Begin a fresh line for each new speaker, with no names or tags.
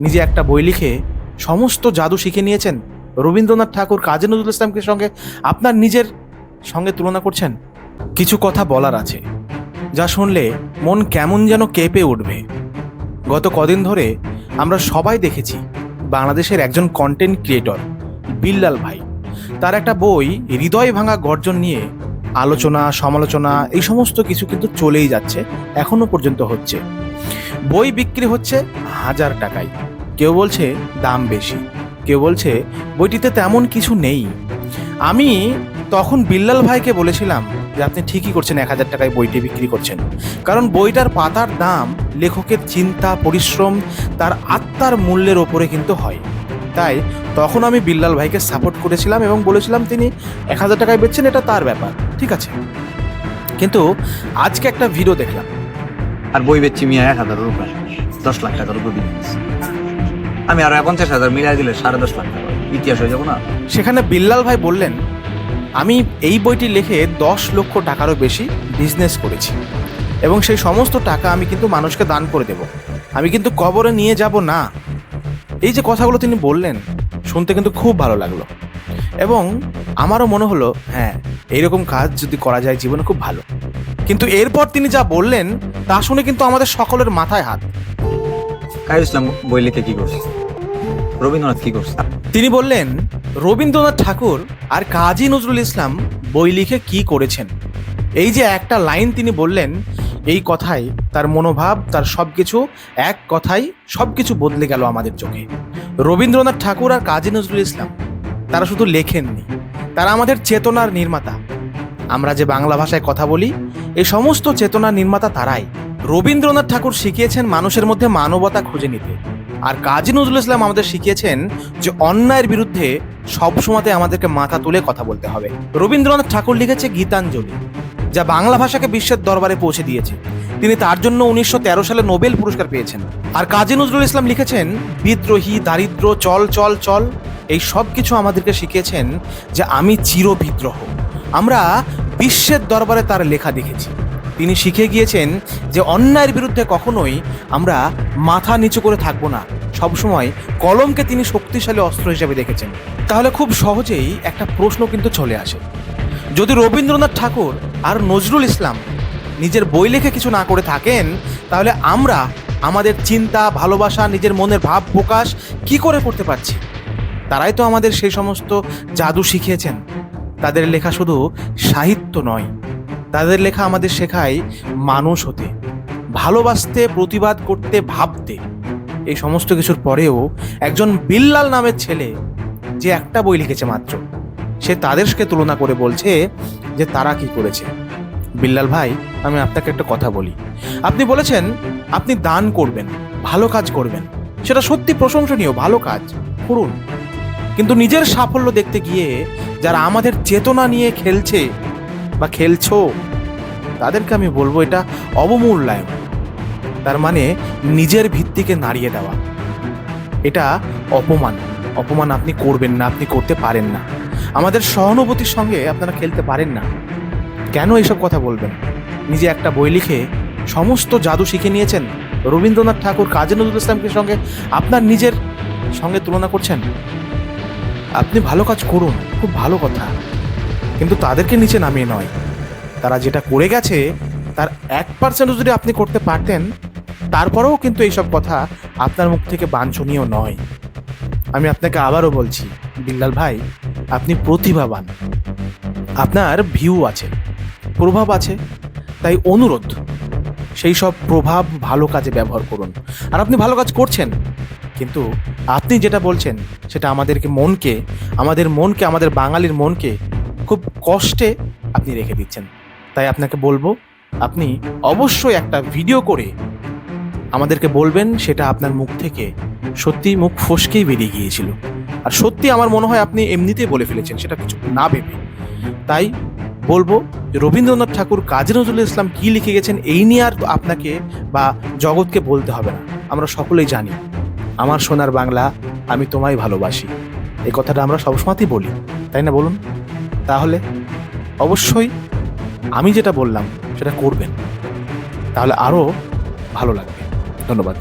নিজে একটা বই লিখে সমস্ত জাদু শিখে নিয়েছেন? রবীন্দ্রনাথ ঠাকুর, কাজী নজরুল ইসলামকে সঙ্গে আপনার নিজের সঙ্গে তুলনা করছেন? কিছু কথা বলার আছে, যা শুনলে মন কেমন যেন কেঁপে উঠবে। গত কদিন ধরে আমরা সবাই দেখেছি বাংলাদেশের একজন কন্টেন্ট ক্রিয়েটর বিল্লাল ভাই। তার একটা বই, হৃদয় ভাঙা গর্জন নিয়ে আলোচনা, সমালোচনা, এই সমস্ত কিছু কিন্তু চলেই যাচ্ছে, এখনও পর্যন্ত হচ্ছে। বই বিক্রি হচ্ছে হাজার টাকায়। কেউ বলছে দাম বেশি, কেউ বলছে বইটিতে তেমন কিছু নেই। আমি তখন বিল্লাল ভাইকে বলেছিলাম যে আপনি ঠিকই করছেন এক হাজার টাকায় বইটি বিক্রি করছেন। কারণ বইটার পাতার দাম, লেখকের চিন্তা, পরিশ্রম, তার আত্মার মূল্যের ওপরে কিন্তু হয়। তাই তখন আমি বিল্লাল ভাইকে সাপোর্ট করেছিলাম এবং বলেছিলাম, তিনি এক হাজার টাকায় বেচছেন, এটা তার ব্যাপার, ঠিক আছে? কিন্তু আজকে একটা ভিডিও দেখলাম।
আর বই বেচছি মিয়া এক হাজার রুপিয়া দশ লাখ টাকার উপর বিজনেস। আমি আরও পঞ্চাশ হাজার মিলাই দিলে সাড়ে দশ লাখ টাকা। ইতিহাস হয়ে যাব না।
সেখানে বিল্লাল ভাই বললেন আমি এই বইটি লিখে দশ লক্ষ টাকারও বেশি বিজনেস করেছি এবং সেই সমস্ত টাকা আমি কিন্তু মানুষকে দান করে দেব। আমি কিন্তু কবরে নিয়ে যাব না। এই যে কথাগুলো তিনি বললেন শুনতে কিন্তু খুব ভালো লাগল। এবং আমারও মনে হলো হ্যাঁ এইরকম কাজ যদি করা যায় জীবনে খুব ভালো। কিন্তু এরপর তিনি যা বললেন তা শুনে কিন্তু আমাদের সকলের মাথায় হাত।
কায়ুল ইসলাম বই লিখে কি করছে? রবীন্দ্রনাথ কি করছে?
তিনি বললেন, রবীন্দ্রনাথ ঠাকুর আর কাজী নজরুল ইসলাম বই লিখে কি করেছেন? এই যে একটা লাইন তিনি বললেন, এই কথাই তার মনোভাব, তার সব কিছু এক কথাই সব কিছু বদলে গেল আমাদের চোখে। রবীন্দ্রনাথ ঠাকুর আর কাজী নজরুল ইসলাম, তারা শুধু লেখেননি, তারা আমাদের চেতনার নির্মাতা। আমরা যে বাংলা ভাষায় কথা বলি এই সমস্ত চেতনার নির্মাতা তারাই। রবীন্দ্রনাথ ঠাকুর শিখিয়েছেন মানুষের মধ্যে মানবতা খুঁজে নিতে। আর কাজী নজরুল ইসলাম আমাদের শিখিয়েছেন যে অন্যায়ের বিরুদ্ধে সবসময়তে আমাদেরকে মাথা তুলে কথা বলতে হবে। রবীন্দ্রনাথ ঠাকুর লিখেছে গীতাঞ্জলি, যা বাংলা ভাষাকে বিশ্বের দরবারে পৌঁছে দিয়েছে। তিনি তার জন্য উনিশশো তেরো সালে নোবেল পুরস্কার পেয়েছেন। আর কাজী নজরুল ইসলাম লিখেছেন, বিদ্রোহী, দারিদ্র, চল চল চল এই সব কিছু আমাদেরকে শিখিয়েছেন যে আমি চির বিদ্রোহ আমরা বিশ্বের দরবারে তার লেখা দেখেছি। তিনি শিখে গিয়েছেন যে অন্যায়ের বিরুদ্ধে কখনোই আমরা মাথা নিচু করে থাকব না। সবসময় কলমকে তিনি শক্তিশালী অস্ত্র হিসেবে দেখেছেন। তাহলে খুব সহজেই একটা প্রশ্ন কিন্তু চলে আসে। যদি রবীন্দ্রনাথ ঠাকুর আর নজরুল ইসলাম নিজের বই লেখে কিছু না করে থাকেন, তাহলে আমরা আমাদের চিন্তা, ভালোবাসা, নিজের মনের ভাব প্রকাশ কি করে করতে পারছি? তারাই তো আমাদের সেই সমস্ত জাদু শিখিয়েছেন। তাদের লেখা শুধু সাহিত্য নয়। তাদের লেখা আমাদের শেখায় মানুষ হতে, ভালোবাসতে, প্রতিবাদ করতে, ভাবতে। এই সমস্ত কিছুর পরেও একজন বিল্লাল নামের ছেলে যে একটা বই লিখেছে মাত্র, সে তাদেরকে তুলনা করে বলছে যে তারা কি করেছে। বিল্লাল ভাই, আমি আপনাকে একটা কথা বলি। আপনি বলেছেন, আপনি দান করবেন, ভালো কাজ করবেন। সেটা সত্যি প্রশংসনীয়, ভালো কাজ। করুন। কিন্তু নিজের সাফল্য দেখতে গিয়ে যারা আমাদের চেতনা নিয়ে খেলছে বা খেলছো? তাদেরকে আমি বলব এটা অবমূল্যায়ন। তার মানে নিজের ভিত্তিকে নাড়িয়ে দেওয়া। এটা অপমান। অপমান আপনি করবেন না, আপনি করতে পারেন না। আমাদের সহানুভূতির সঙ্গে আপনারা খেলতে পারেন না। কেন এইসব কথা বলবেন? নিজে একটা বই লিখে সমস্ত জাদু শিখে নিয়েছেন? রবীন্দ্রনাথ ঠাকুর, কাজী নজরুল ইসলামকে সঙ্গে আপনার নিজের সঙ্গে তুলনা করছেন? আপনি ভালো কাজ করুন, খুব ভালো কথা। কিন্তু তাদেরকে নিচে নামিয়ে নয়। তারা যেটা করে গেছে, তার এক পার্সেন্টও যদি আপনি করতে পারতেন, তারপরেও কিন্তু এইসব কথা আপনার মুখ থেকে বাঞ্ছনীয় নয়। আমি আপনাকে আবারও বলছি, বিল্লাল ভাই, আপনি প্রতিভাবান। আপনার ভিউ আছে, প্রভাব আছে, তাই অনুরোধ, সেই সব প্রভাব ভালো কাজে ব্যবহার করুন। আর আপনি ভালো কাজ করছেন, কিন্তু আপনি যেটা বলছেন, সেটা আমাদেরকে মনকে, আমাদের মনকে, আমাদের বাঙালির মনকে খুব কষ্টে আপনি রেখে দিচ্ছেন। তাই আপনাকে বলব, আপনি অবশ্যই একটা ভিডিও করে আমাদেরকে বলবেন, সেটা আপনার মুখ থেকে সত্যি মুখ ফসকেই বেরিয়ে গিয়েছিল। আর সত্যি আমার মনে হয় আপনি এমনিতেই বলে ফেলেছেন, সেটা কিছু না ভেবে। তাই বলব যে রবীন্দ্রনাথ ঠাকুর, কাজী নজরুল ইসলাম কি লিখে গেছেন, এই নিয়ে আর আপনাকে বা জগৎকে বলতে হবে না। আমরা সকলেই জানি, আমার সোনার বাংলা আমি তোমায় ভালোবাসি। এই কথাটা আমরা সবসময়তেই বলি, তাই না বলুন? তাহলে অবশ্যই আমি যেটা বললাম সেটা করবেন। তাহলে আরও ভালো লাগবে। ধন্যবাদ।